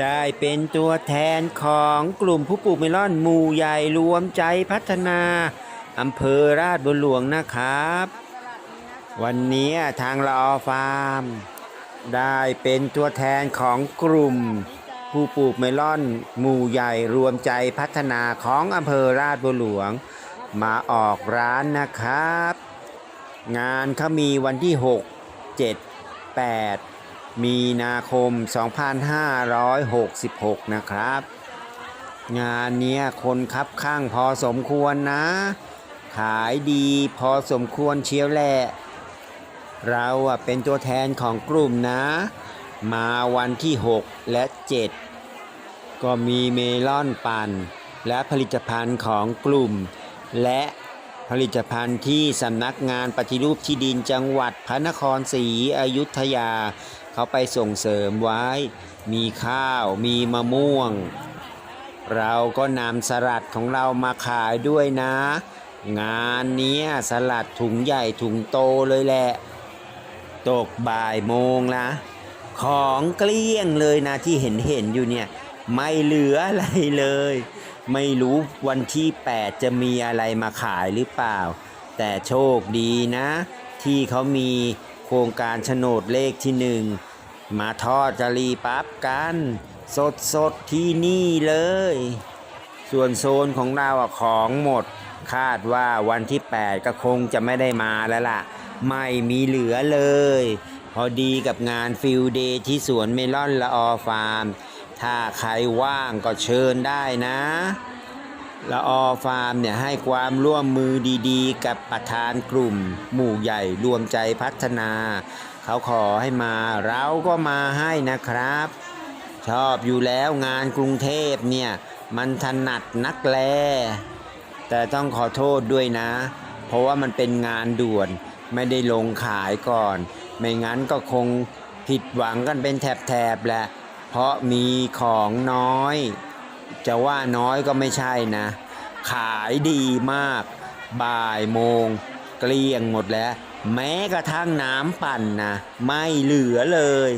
ได้เป็นตัวแทนของกลุ่มผู้ปลูกเมลอนหมู่ใหญ่รวมใจพัฒนาอำเภอราชบุญหลวงนะครับ วันนี้ทางเราฟาร์ม ได้เป็นตัวแทนของกลุ่ม ผู้ปลูกเมลอนหมู่ใหญ่รวมใจพัฒนาของอำเภอราชบุญหลวง มาออกร้านนะครับ งานเขามีวันที่ 6 7 8 มีนาคม 2566 นะครับ งานเนี้ยคนคับข้างพอสมควรนะ ขายดีพอสมควรเชียวแหละ เราอะเป็นตัวแทนของกลุ่มนะ มาวันที่ 6 และ 7 ก็มีเมลอนปั่น และผลิตภัณฑ์ของกลุ่ม และผลิตภัณฑ์ที่สำนักงานปฏิรูปที่ดินจังหวัดพระนครศรีอยุธยา เขาไปส่งเสริมไว้ มีข้าว มีมะม่วง เราก็นำสลัดของเรามาขายด้วยนะ งานนี้สลัดถุงใหญ่ถุงโตเลยแหละ ตกบ่ายโมงละของเกลี้ยงเลยนะที่เห็นเห็นอยู่เนี่ย ไม่เหลืออะไรเลย ไม่รู้วันที่ 8 จะมีอะไรมาขายหรือเปล่า แต่โชคดีนะ ที่เขามี ครงการโฉนดเลขที่หนึ่งมาทอดจรีปั๊บกัน สดสดๆที่นี่เลย ส่วนโซนของเราของหมด คาดว่าวันที่ 8 ก็คงจะไม่ได้มาแล้วล่ะ ไม่มีเหลือเลย พอดีกับงานฟิลเดย์ที่สวนเมลอนละออฟาร์ม ถ้าใครว่างก็เชิญได้นะ ละออฟาร์มเนี่ยให้ความร่วมมือดีๆ กับประธานกลุ่ม หมู่ใหญ่รวมใจพัฒนา เขาขอให้มาเราก็มาให้นะครับ ชอบอยู่แล้วงานกรุงเทพเนี่ย มันถนัดนักแล แต่ต้องขอโทษด้วยนะ เพราะว่ามันเป็นงานด่วนไม่ได้ลงขายก่อน ไม่งั้นก็คงผิดหวังกันเป็นแถบๆแหละเพราะมีของน้อย จะว่าน้อยก็ไม่ใช่นะ ขายดีมาก บ่ายโมง เกลี้ยงหมดแล้ว แม้กระทั่งน้ำปั่นนะไม่เหลือเลย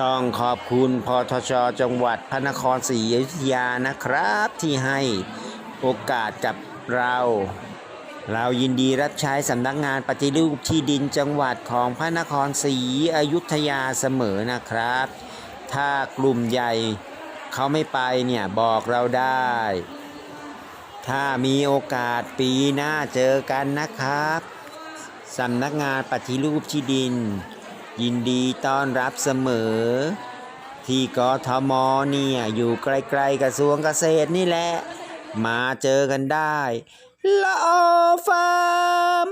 ต้องขอบคุณพทชจังหวัดพระนครศรีอยุธยานะครับ ที่ให้โอกาสกับเรา เรายินดีรับใช้สำนักงานปฏิรูปที่ดินจังหวัดของพระนครศรีอยุธยาเสมอนะครับ ถ้ากลุ่มใหญ่ เขาไม่ไปเนี่ยบอกเราได้ ถ้ามีโอกาสปีหน้าเจอกันนะครับสำนักงานปฏิรูปที่ดิน ยินดีต้อนรับเสมอ ที่กทมเนี่ยอยู่ใกล้ๆกระทรวงเกษตรนี่แหละ มาเจอกันได้ละออฟ้าม